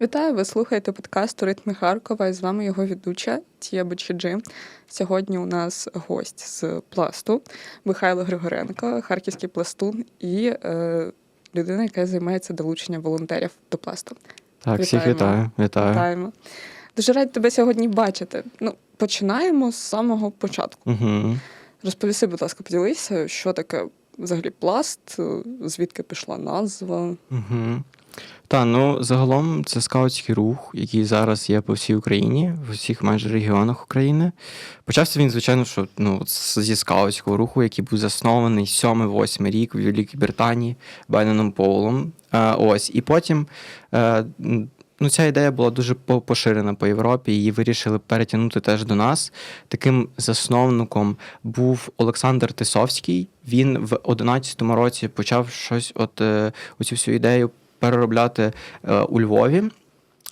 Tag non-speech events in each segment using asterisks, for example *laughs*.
Вітаю! Ви слухаєте подкаст «Ритми Харкова і з вами його ведуча Тія Бочиджи. Сьогодні у нас гость з пласту Михайло Григоренко, харківський пластун і е, людина, яка займається долученням волонтерів до пласту. Так, всіх вітаю. Вітаю. Вітаємо. Дуже раді тебе сьогодні бачити. Ну, починаємо з самого початку. Угу. Розповіси, будь ласка, поділися, що таке взагалі пласт, звідки пішла назва. Угу. Та, ну загалом це скаутський рух, який зараз є по всій Україні, в усіх майже регіонах України. Почався він, звичайно, що ну, зі скаутського руху, який був заснований 7-8 рік в Великій Британії Байноном Поулом. Е, ось, і потім. Е, м, Ну, ця ідея була дуже по- поширена по Європі, її вирішили перетягнути теж до нас. Таким засновником був Олександр Тисовський. Він в 11-му році почав щось, от е, оцю всю ідею переробляти е, у Львові.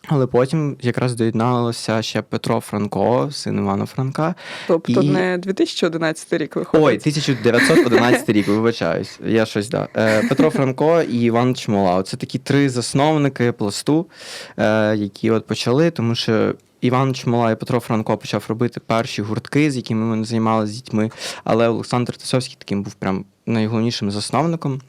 Але потім якраз доєдналося ще Петро Франко, син Івана Франка. Тобто І- не 2011 рік виходить. Ой, 1911 рік, вибачаюсь. Я щось да. Е, Петро Франко і Іван Чмола. Це такі три засновники пласту, е, які от почали, тому що. Іван Чмола і Петро Франко почав робити перші гуртки, з якими ми займалися з дітьми. Але Олександр Тисовський таким був прям найголовнішим засновником.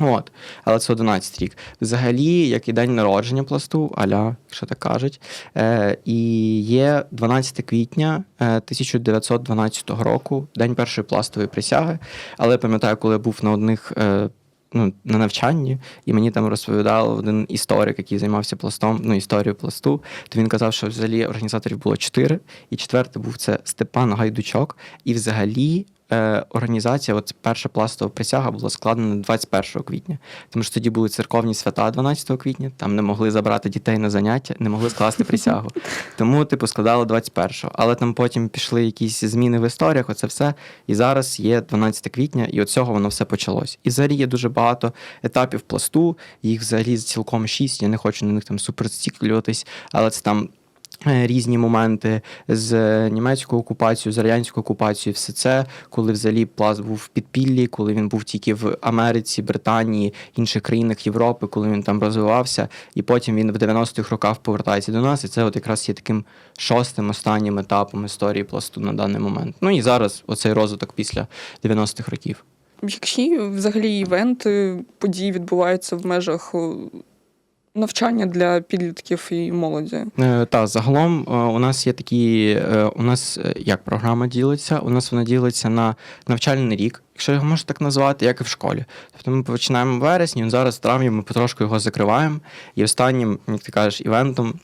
От, але це 11 рік. Взагалі, як і день народження пласту, аля, якщо так кажуть, е, і є 12 квітня е, 1912 року, день першої пластової присяги. Але я пам'ятаю, коли я був на одних. Е, Ну, на навчанні, і мені там розповідав один історик, який займався пластом, ну, історією пласту. То він казав, що взагалі організаторів було чотири, і четвертий був це Степан Гайдучок. І взагалі е, організація, от перша пластова присяга була складена 21 квітня. Тому що тоді були церковні свята 12 квітня, там не могли забрати дітей на заняття, не могли скласти *laughs* присягу. Тому, типу, складали 21-го. Але там потім пішли якісь зміни в історіях, оце все. І зараз є 12 квітня, і от цього воно все почалось. І взагалі є дуже багато етапів пласту, їх взагалі цілком шість. Я не хочу на них там супер зациклюватись, але це там. Е, Різні моменти з німецькою окупацією, з радянською окупацією, все це, коли взагалі пласт був в підпіллі, коли він був тільки в Америці, Британії, інших країнах Європи, коли він там розвивався, і потім він в 90-х роках повертається до нас. І це от якраз є таким шостим останнім етапом історії пласту на даний момент. Ну і зараз оцей розвиток після 90-х років. Які взагалі івенти, події відбуваються в межах е, навчання для підлітків і молоді? Е, Та загалом е, у нас є такі. е, У нас е, як програма ділиться? У нас вона ділиться на навчальний рік, якщо його можна так назвати, як і в школі. Тобто ми починаємо в вересні, зараз в травні ми потрошку його закриваємо. І останнім, як ти кажеш, івентом.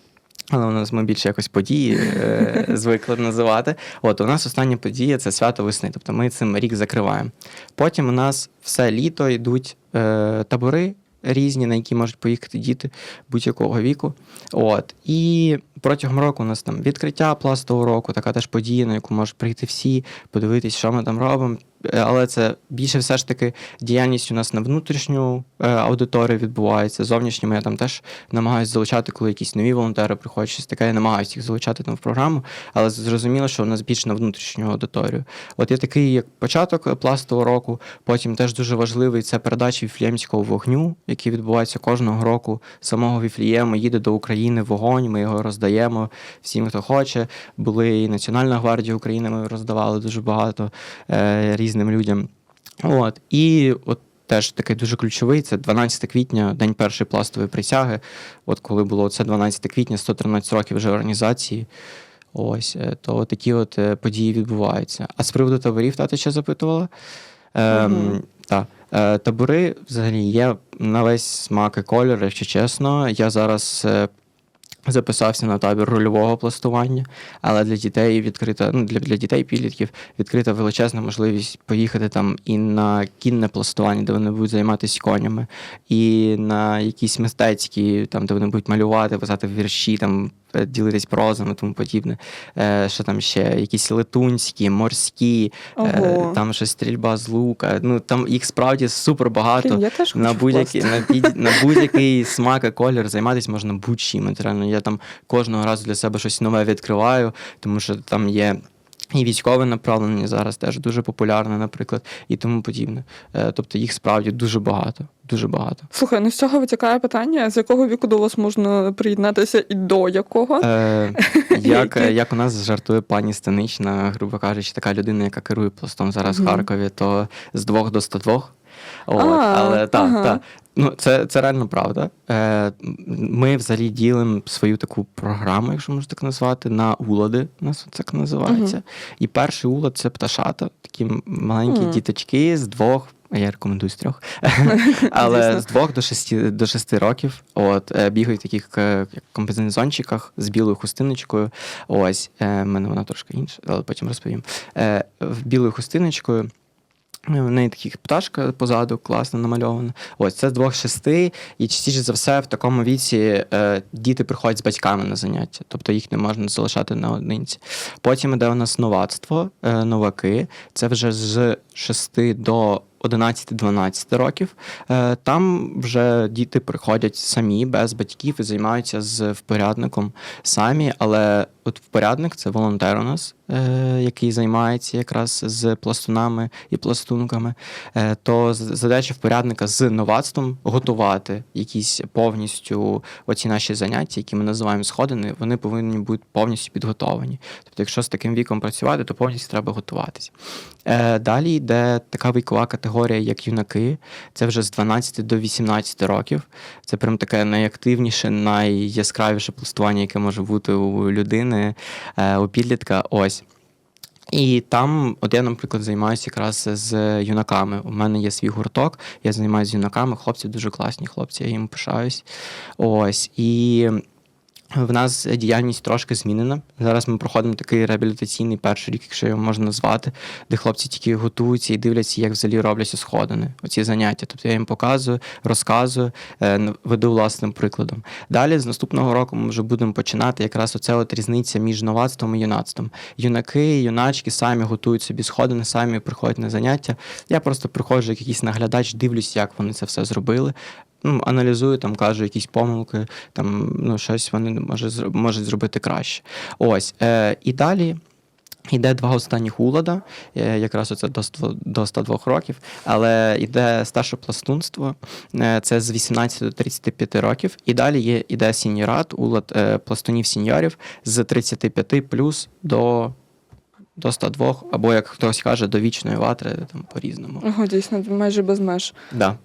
Але у нас ми більше якось події е, *laughs* звикли називати. От у нас остання подія це свято весни. Тобто ми цим рік закриваємо. Потім у нас все літо йдуть е, табори різні, на які можуть поїхати діти будь-якого віку. От. І протягом року у нас там відкриття пластового року, така теж подія, на яку можуть прийти всі, подивитись, що ми там робимо. Е, Але це більше все ж таки діяльність у нас на внутрішню е, аудиторію відбувається. Зовнішньому я там теж намагаюся залучати, коли якісь нові волонтери приходять, щось таке, я намагаюся їх залучати там в програму, але зрозуміло, що у нас більше на внутрішню аудиторію. От є такий як початок е, пластового року, потім теж дуже важливий це передача віфліємського вогню, який відбувається кожного року. Самого Віфлієму їде до України вогонь, ми його роздаємо всім, хто хоче. Були і Національна гвардія України, ми роздавали дуже багато е, різним людям. От. І от теж такий дуже ключовий це 12 квітня, день першої пластової присяги. От коли було це 12 квітня, 113 років вже організації. Ось, е, то такі от е, події відбуваються. А з приводу таборів, тато ще запитувала. Ем, Мгм. та. Е, табори взагалі є на весь смак і колір, якщо чесно. Я зараз е, записався на табір рульового пластування, але для дітей відкрита, ну, для, для дітей підлітків відкрита величезна можливість поїхати там і на кінне пластування, де вони будуть займатися конями, і на якісь мистецькі, там, де вони будуть малювати, писати вірші, там. Е, Ділитись прозами, тому подібне. Е, що там ще? Якісь летунські, морські, е, Ого. там щось стрільба з лука. Ну там їх справді супер багато Блін, я теж на хочу будь-який на, під- на будь-який смак і колір займатися можна будь-чим. От Реально, я там кожного разу для себе щось нове відкриваю, тому що там є. І військове направлення зараз теж дуже популярне, наприклад, і тому подібне. Е, Тобто їх справді дуже багато. Дуже багато. Слухай, ну з цього витікає питання, з якого віку до вас можна приєднатися і до якого? Е, *laughs* як, як у нас жартує пані Станична, грубо кажучи, така людина, яка керує пластом зараз в Харкові, то з двох до 102. От, А, але так, ага. так. Ну, це, це реально правда. Е, ми взагалі ділимо свою таку програму, якщо можна так назвати, на улади. У нас це так називається. Мгм. І перший улад це пташата, такі маленькі Мгм. діточки з двох. а Я рекомендую з трьох, *laughs* але з двох до шести, до шести років. От е, бігають в таких е, комбінезончиках з білою хустиночкою. Ось е, в мене вона трошки інша, але потім розповім. Е, в білою хустиночкою. В неї така пташка позаду класно намальована. Ось це з двох шести, і частіше за все в такому віці е, діти приходять з батьками на заняття, тобто їх не можна залишати наодинці. Потім іде у нас новацтво, е, новаки. Це вже з 6 до 11-12 років. Е, Там вже діти приходять самі без батьків і займаються з впорядником самі. Але от впорядник це волонтер у нас, е, який займається якраз з пластунами і пластунками. Е, То задача впорядника з новацтвом готувати якісь повністю оці наші заняття, які ми називаємо сходини, вони повинні бути повністю підготовлені. Тобто, якщо з таким віком працювати, то повністю треба готуватися. Е, Далі йде така вікова категорія, як юнаки. Це вже з 12 до 18 років. Це прям таке найактивніше, найяскравіше пластування, яке може бути у людини, е, у підлітка. Ось. І там, от я, наприклад, займаюся якраз з юнаками. У мене є свій гурток, я займаюся з юнаками. Хлопці дуже класні хлопці, я їм пишаюсь. Ось. І в нас діяльність трошки змінена. Зараз ми проходимо такий реабілітаційний перший рік, якщо його можна назвати, де хлопці тільки готуються і дивляться, як взагалі робляться сходини, оці заняття. Тобто я їм показую, розказую, е, веду власним прикладом. Далі з наступного року ми вже будемо починати якраз оце от різниця між новацтвом і юнацтвом. Юнаки, юначки самі готують собі сходини, самі приходять на заняття. Я просто приходжу як якийсь наглядач, дивлюсь, як вони це все зробили. Ну, аналізую, там кажу якісь помилки, там ну, щось вони може, можуть зробити краще. Ось. Е, і далі йде два останніх улада, е, якраз оце до, до 102 років, але йде старше пластунство, е, це з 18 до 35 років. І далі є, йде сіньорат, улад е, пластунів сіньорів з 35 плюс до. До 102, або як хтось каже, до вічної ватри, там по-різному. Ого, дійсно, майже без меж. Да.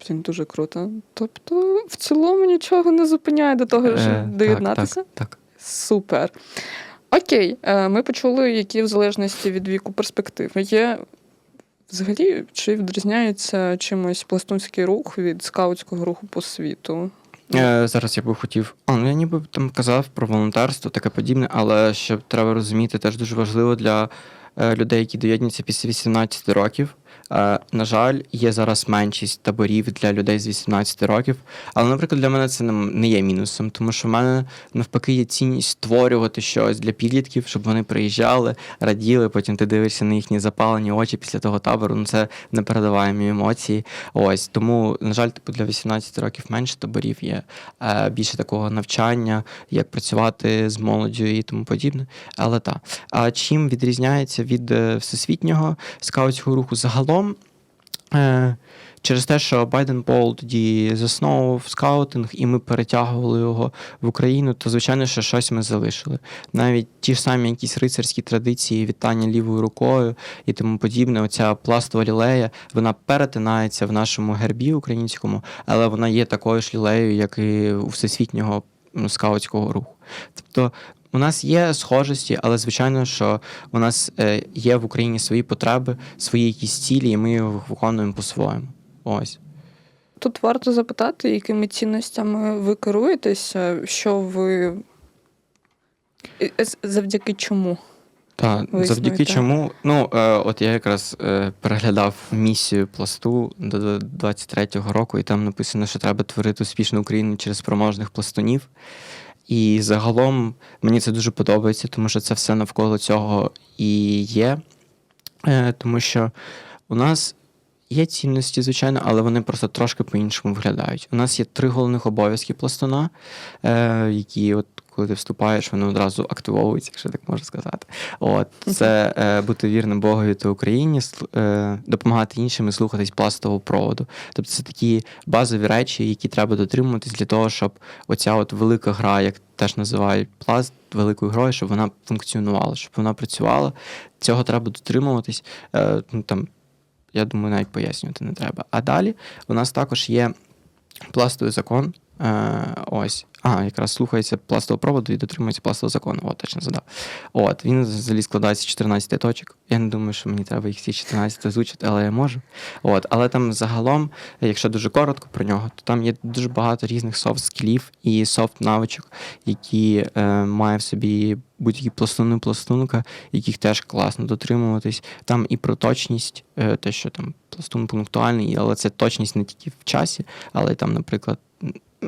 Блін, дуже круто. Тобто, в цілому нічого не зупиняє до того, щоб Е, доєднатися. Так, так, так. Супер. Окей, е, ми почули, які в залежності від віку перспективи є. Взагалі, чи відрізняється чимось пластунський рух від скаутського руху по світу? Е, зараз я би хотів. А, ну я ніби там казав про волонтерство, таке подібне, але що треба розуміти, теж дуже важливо для е, людей, які доєднуються після 18 років. Е, на жаль, є зараз меншість таборів для людей з 18 років. Але, наприклад, для мене це не- не є мінусом, тому що в мене навпаки є цінність створювати щось для підлітків, щоб вони приїжджали, раділи. Потім ти дивишся на їхні запалені очі після того табору. Ну це непередаваємі емоції. Ось тому, на жаль, типу для 18 років менше таборів є е, більше такого навчання, як працювати з молоддю і тому подібне. Але так. А чим відрізняється від е, всесвітнього скаутського руху загалом? Е, Через те, що Байден Пол тоді засновував скаутинг, і ми перетягували його в Україну, то звичайно, що щось ми залишили. Навіть ті ж самі якісь рицарські традиції, вітання лівою рукою і тому подібне. Оця пластова лілея, вона перетинається в нашому гербі українському, але вона є такою ж лілеєю, як і у всесвітнього скаутського руху. Тобто у нас є схожості, але звичайно, що у нас е, є в Україні свої потреби, свої якісь цілі, і ми їх виконуємо по-своєму. Ось. Тут варто запитати, якими цінностями ви керуєтеся, що ви завдяки чому? Так, завдяки чому. Ну, е, от я якраз е, переглядав місію пласту до 23-го року, і там написано, що треба творити успішну Україну через спроможних пластунів. І загалом мені це дуже подобається, тому що це все навколо цього і є. Е, тому що у нас є цінності, звичайно, але вони просто трошки по-іншому виглядають. У нас є три головних обов'язки пластуна, е, які, от, коли ти вступаєш, вони одразу активовуються, якщо так можна сказати. От, це е, бути вірним Богові та Україні, е, допомагати іншим і слухатись пластового проводу. Тобто це такі базові речі, які треба дотримуватись для того, щоб оця от велика гра, як теж називають пласт великою грою, щоб вона функціонувала, щоб вона працювала. Цього треба дотримуватись. Е, ну, там, я думаю, навіть пояснювати не треба. А далі у нас також є пластовий закон. Е, ось. А, якраз слухається пластового проводу і дотримується пластового закону. От, точно задав. От, він взагалі складається з 14 точок. Я не думаю, що мені треба їх всі 14 озвучити, але я можу. От, але там загалом, якщо дуже коротко про нього, то там є дуже багато різних софт-скілів і софт-навичок, які е, має в собі будь-які пластуни пластунка, яких теж класно дотримуватись. Там і про точність, е, те, що там пластун пунктуальний, але це точність не тільки в часі, але там, наприклад.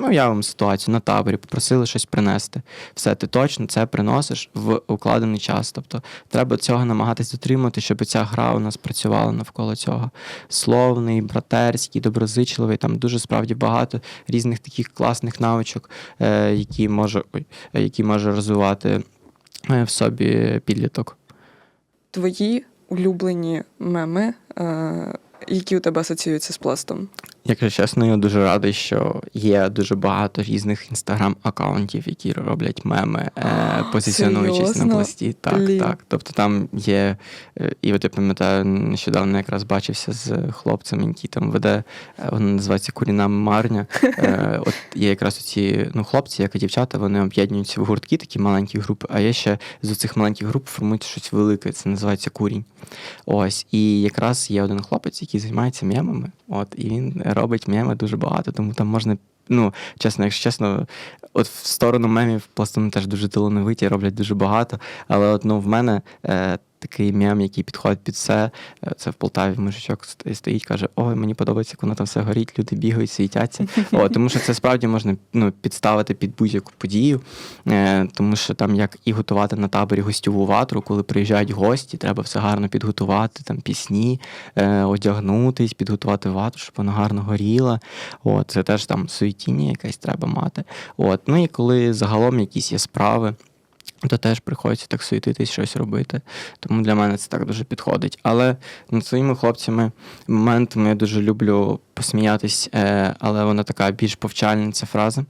Ну, я вам ситуацію на таборі, попросили щось принести. Все, ти точно це приносиш в укладений час. Тобто треба цього намагатись дотримати, щоб ця гра у нас працювала навколо цього. Словний, братерський, доброзичливий. Там дуже справді багато різних таких класних навичок, е, які може, які може розвивати е, в собі підліток. Твої улюблені меми, е, які у тебе асоціюються з пластом? Якщо чесно, я дуже радий, що є дуже багато різних інстаграм-аккаунтів, які роблять меми, е, позиціонуючись на пласті. Так, Блін. так. Тобто там є. е, І от я пам'ятаю, нещодавно якраз бачився з хлопцем, який там веде, е, вона називається Куріна Марня. *laughs* Е, От є якраз ці ну, хлопці, як і дівчата, вони об'єднуються в гуртки, такі маленькі групи. А є ще з цих маленьких груп формується щось велике, це називається курінь. Ось. І якраз є один хлопець, який займається мемами. От, і він робить меми дуже багато, тому там можна. Ну, чесно, якщо чесно, от в сторону мемів пластуни теж дуже талановиті, роблять дуже багато. Але от, ну, в мене е, такий мем, який підходить під все. е, Це в Полтаві мужичок ст- стоїть, каже: Ой, мені подобається, як воно там все горить, люди бігають, світяться. *laughs* О, тому що це справді можна ну, підставити під будь-яку подію, е, тому що там як і готувати на таборі гостьову ватру, коли приїжджають гості, треба все гарно підготувати, там пісні, е, одягнутись, підготувати ватру, щоб вона гарно горіла. От, це теж там суетіння якесь треба мати. От, ну і коли загалом якісь є справи. То теж приходиться так суетитись, щось робити. Тому для мене це так дуже підходить. Але над своїми хлопцями моментами я дуже люблю посміятись, е, але вона така більш повчальна ця фраза.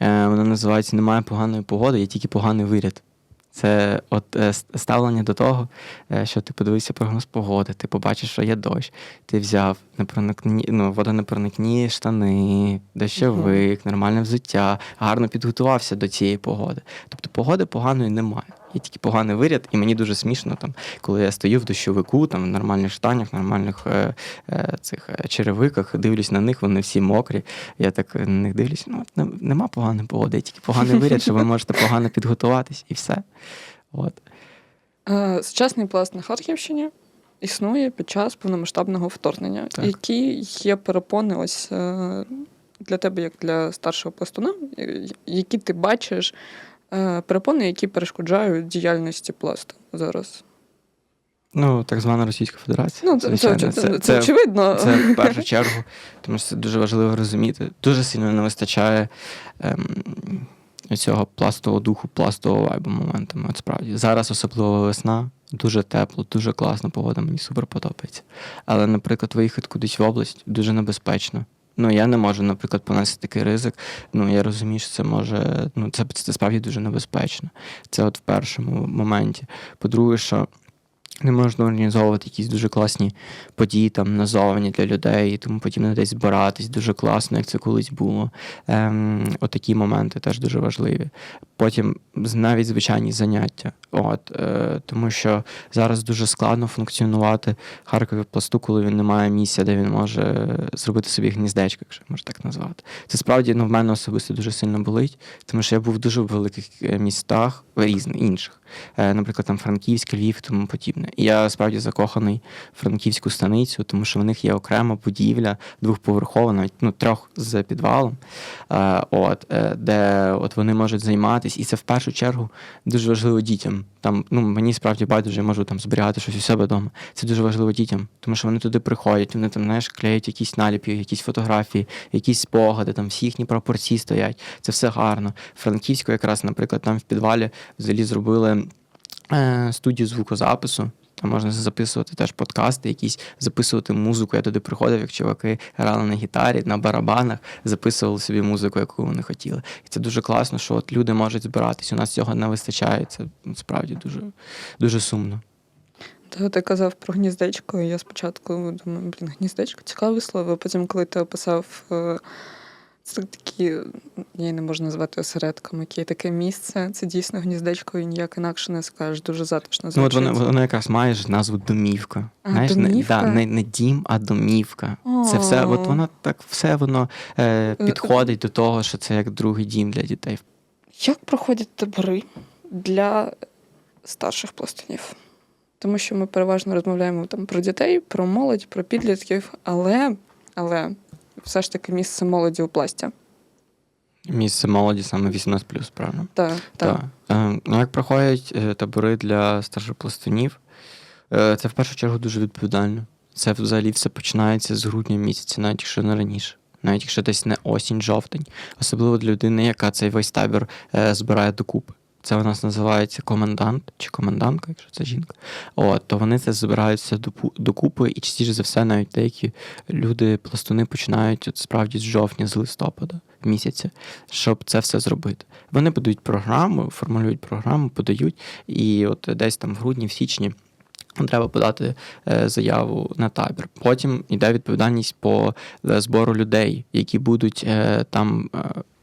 Е, Вона називається Немає поганої погоди, є тільки поганий виряд. Це от е, ставлення до того, е, що ти подивився прогноз погоди, ти побачиш, що є дощ, ти взяв непроникні, ну, водонепроникні штани, дощовик, нормальне взуття, гарно підготувався до цієї погоди. Тобто погоди поганої немає. Є тільки поганий виряд, і мені дуже смішно, там, коли я стою в дощовику, там, в нормальних штанях, нормальних е, е, цих е, черевиках, дивлюсь на них, вони всі мокрі. Я так на них дивлюсь, ну, нема поганої погоди, тільки поганий виряд, що ви можете погано підготуватись, і все. От. Е, Сучасний пласт на Харківщині існує під час повномасштабного вторгнення. Так. Які є перепони ось для тебе, як для старшого пластуна, які ти бачиш перепони, які перешкоджають діяльності пласту зараз? Ну, так звана Російська Федерація. Ну, це, це, звичайно. це, це, очевидно. Це в першу чергу, тому що це дуже важливо розуміти. Дуже сильно не вистачає ем, цього пластового духу, пластового вайбу моментами. От справді. Зараз, особливо весна, дуже тепло, дуже класна погода, мені супер подобається. Але, наприклад, виїхати кудись в область дуже небезпечно. Ну, я не можу, наприклад, понести такий ризик. Ну, я розумію, що це може. Ну, це, це справді дуже небезпечно. Це от в першому моменті. По-друге, що не можна організовувати якісь дуже класні події там назовні для людей і тому подібне, десь збиратись дуже класно, як це колись було. Ем, от моменти теж дуже важливі. Потім навіть звичайні заняття. От, е, тому що зараз дуже складно функціонувати Харкові пласту, коли він не має місця, де він може зробити собі гніздечко, якщо можна так назвати. Це справді ну, в мене особисто дуже сильно болить, тому що я був в дуже великих е, містах, різних інших, Е, наприклад, там Франківськ, Львів тому подібне. Я справді закоханий в франківську станицю, тому що в них є окрема будівля двохповерхова, навіть ну, трьох з підвалом, е, от, е, де от вони можуть займатися. І це в першу чергу дуже важливо дітям. Там, ну, мені справді байдуже, я можу там зберігати щось у себе вдома. Це дуже важливо дітям, тому що вони туди приходять, вони там знаєш, клеють якісь наліпі, якісь фотографії, якісь спогади, там всі їхні пропорції стоять. Це все гарно. Франківську, якраз, наприклад, там в підвалі взагалі зробили студію звукозапису. Там можна записувати теж подкасти, якісь записувати музику. Я туди приходив, як чуваки грали на гітарі, на барабанах, записували собі музику, яку вони хотіли. І це дуже класно, що от люди можуть збиратись. У нас цього не вистачає. Це справді дуже, дуже сумно. Та ти казав про гніздечко, я спочатку думаю, блін, гніздечко цікаве слово. Потім, коли ти описав е, це такі, я її не можу назвати осередком, яке таке місце. Це дійсно гніздечко, і ніяк інакше не скажеш. Дуже затишно Ну, от воно, воно якраз має ж назву домівка. А, Знаєш, Не, да, не, не дім, а домівка. Це все, от воно так все воно е, підходить до того, що це як другий дім для дітей. Як проходять табори для старших пластунів? Тому що ми переважно розмовляємо там про дітей, про молодь, про підлітків, але, але все ж таки місце молоді у пласті. Місце молоді саме 18+, правильно? Так, так. Так. Е, ну, як проходять е, табори для старшопластунів, е, це в першу чергу дуже відповідально. Це взагалі все починається з грудня місяця, навіть якщо не раніше. Навіть якщо десь не осінь, жовтень. Особливо для людини, яка цей весь табір збирає докупи. Це у нас називається комендант чи комендантка, якщо це жінка. От, то вони це збираються докупи, і частіше за все, навіть деякі люди, пластуни починають от справді з жовтня, з листопада місяця, щоб це все зробити. Вони подають програму, формулюють програму, подають, і от десь там в грудні, в січні. Треба подати е, заяву на табір. Потім йде відповідальність по е, збору людей, які будуть е, там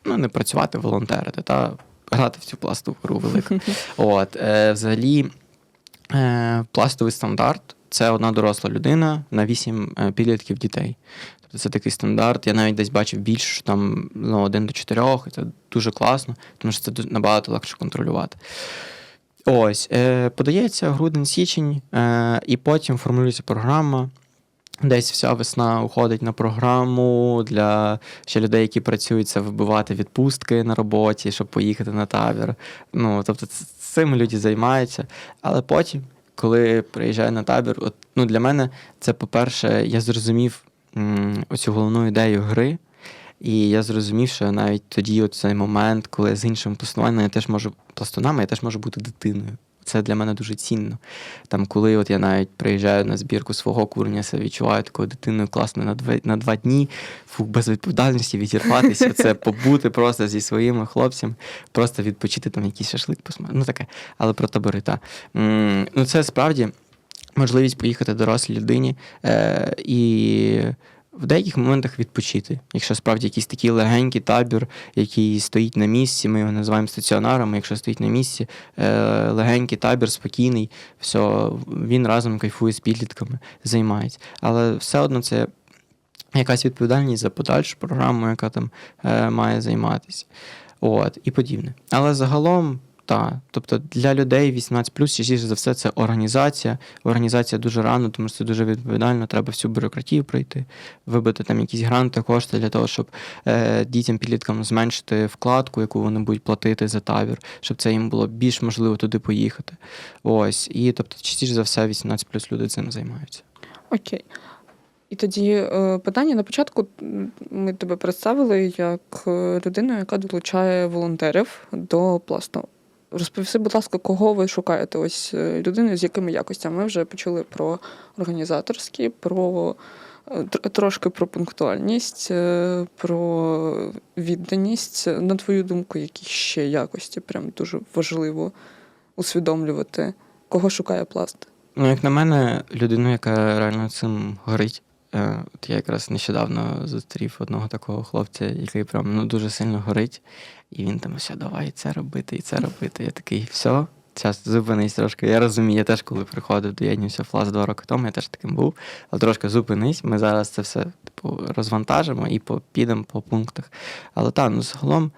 ну, не працювати, волонтерити та грати в цю пластову гру велику. *laughs* От, е, взагалі, е, пластовий стандарт це одна доросла людина на вісім е, підлітків дітей. Тобто це такий стандарт. Я навіть десь бачив більше, що там ну, один до чотирьох, і це дуже класно, тому що це набагато легше контролювати. Ось, е, подається грудень-січень, е, і потім формулюється програма. Десь вся весна уходить на програму для ще людей, які працюють, це вибивати відпустки на роботі, щоб поїхати на табір. Ну, тобто, цим люди займаються. Але потім, коли приїжджаю на табір, от, ну, для мене це, по-перше, я зрозумів м, оцю головну ідею гри. І я зрозумів, що навіть тоді, от цей момент, коли з іншим пластуванням я теж можу пластунами, я теж можу бути дитиною. Це для мене дуже цінно. Там, коли от я навіть приїжджаю на збірку свого курення, себе відчуваю такою дитиною класною на два, на два дні, фу, без відповідальності відірватися, це побути просто зі своїми хлопцями, просто відпочити там якийсь шашлик посмати. Ну таке, але про табори, так. Ну, це справді можливість поїхати дорослій людині е, і в деяких моментах відпочити. Якщо справді якийсь такий легенький табір, який стоїть на місці, ми його називаємо стаціонаром, якщо стоїть на місці, е, легенький табір, спокійний, все, він разом кайфує з підлітками, займається. Але все одно це якась відповідальність за подальшу програму, яка там е, має займатися. От, і подібне. Але загалом. Так, тобто для людей 18 частіше за все, це організація. Організація дуже рано, тому що це дуже відповідально. Треба всю бюрократію пройти, вибити там якісь гранти, кошти для того, щоб е, дітям підліткам зменшити вкладку, яку вони будуть платити за табір, щоб це їм було більш можливо туди поїхати. Ось. І тобто, частіше за все, 18 плюс люди цим займаються. Окей. І тоді е, питання на початку ми тебе представили як е, людину, яка долучає волонтерів до пласту. Розповіси, будь ласка, кого ви шукаєте? Ось е, людину, з якими якостями? Ми вже почули про організаторські, про е, трошки про пунктуальність, е, про відданість. На твою думку, які ще якості прям дуже важливо усвідомлювати, кого шукає пласт? Ну, як на мене, людину, яка реально цим горить. Е, От я якраз нещодавно зустрів одного такого хлопця, який прям ну, дуже сильно горить. І він там все, давай це робити, і це робити. Я такий, все, час зупинись трошки. Я розумію, я теж, коли приходив, доєднався в флас два роки тому, я теж таким був. Але трошки зупинись, ми зараз це все типу, розвантажимо і підемо по пунктах. Але так, ну загалом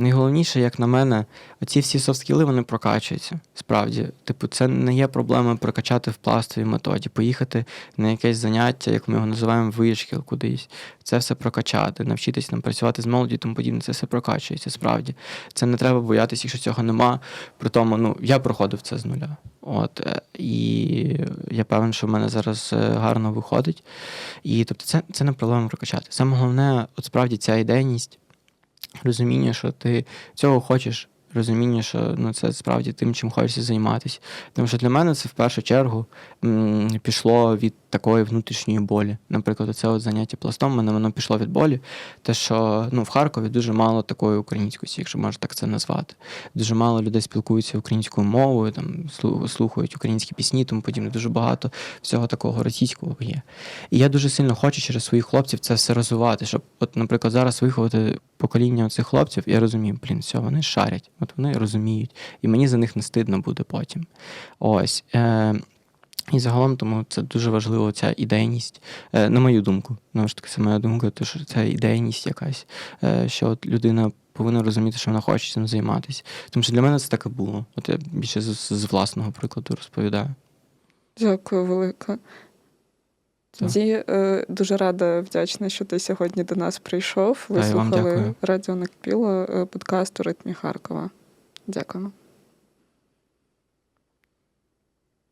найголовніше, як на мене, оці всі софт-скіли, вони прокачуються. Справді, типу, це не є проблема прокачати в пластовій методі, поїхати на якесь заняття, як ми його називаємо, вишкіл кудись. Це все прокачати, навчитись там працювати з молоді тому подібне. Це все прокачується. Справді, це не треба боятися, якщо цього нема. При тому, ну я проходив це з нуля. От е, і я певен, що в мене зараз е, гарно виходить. І тобто, це, це не проблема прокачати. Саме головне, от справді ця ідейність, розуміння, що ти цього хочеш. Розуміння, що ну, це справді тим, чим хочеться займатися. Тому що для мене це в першу чергу м, пішло від такої внутрішньої болі. Наприклад, це от заняття пластом, мене воно пішло від болі. Те, що ну, в Харкові дуже мало такої українськості, якщо можна так це назвати. Дуже мало людей спілкуються українською мовою, там слухають українські пісні, тому подібне. Дуже багато всього такого російського є. І я дуже сильно хочу через своїх хлопців це все розвивати, щоб, от, наприклад, зараз виховати покоління цих хлопців, я розумію, блін, все, вони шарять, от вони розуміють, і мені за них не стидно буде потім. Ось. Е- і загалом тому це дуже важливо, ця ідейність, е, на мою думку. Знову ж таки, це моя думка, то що це ідейність якась, е, що от людина повинна розуміти, що вона хоче цим займатися. Тому що для мене це так і було. От я більше з, з власного прикладу розповідаю. Дякую, велике. Тоді е, дуже рада, вдячна, що ти сьогодні до нас прийшов. Ви Та, слухали. Радіо Накпіло, подкаст у ритмі Харкова. Дякуємо.